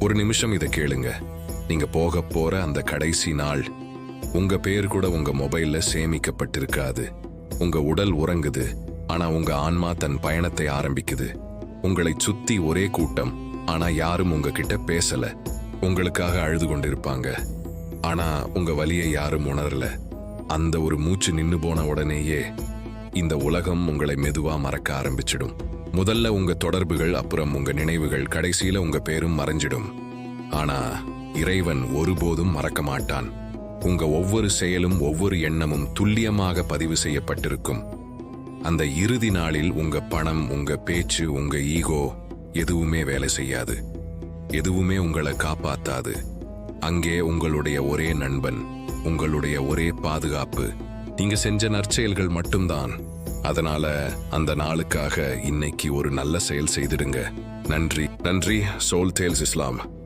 ஒரு நிமிஷம் இதை கேளுங்க. நீங்க போக போற அந்த கடைசி நாள் உங்க பேர் கூட உங்க மொபைல்ல சேமிக்கப்பட்டிருக்காது. உங்க உடல் உறங்குது ஆனா உங்க ஆன்மா தன் பயணத்தை ஆரம்பிக்குது. உங்களை சுத்தி ஒரே கூட்டம் ஆனா யாரும் உங்ககிட்ட பேசல. உங்களுக்காக அழுது கொண்டிருப்பாங்க. ஆனா உங்க வலியை யாரும் உணரல. அந்த ஒரு மூச்சு நின்னு போன உடனேயே இந்த உலகம் உங்களை மெதுவா மறக்க ஆரம்பிச்சிடும். முதல்ல உங்க தொடர்புகள் அப்புறம் உங்க நினைவுகள் கடைசியில உங்க பேரும் மறைஞ்சிடும். ஆனா இறைவன் ஒருபோதும் மறக்க மாட்டான். உங்க ஒவ்வொரு செயலும் ஒவ்வொரு எண்ணமும் துல்லியமாக பதிவு செய்யப்பட்டிருக்கும். அந்த இறுதி நாளில் உங்க பணம் உங்க பேச்சு உங்க ஈகோ எதுவுமே வேலை செய்யாது. எதுவுமே உங்களை காப்பாத்தாது. அங்கே உங்களுடைய ஒரே நண்பன் உங்களுடைய ஒரே பாதுகாப்பு. நீங்க செஞ்ச நற்செயல்கள் மட்டும்தான். அதனால அந்த நாளுக்காக இன்னைக்கு ஒரு நல்ல செயல் செய்திடுங்க. நன்றி நன்றி சோல் தேல்ஸ் இஸ்லாம்.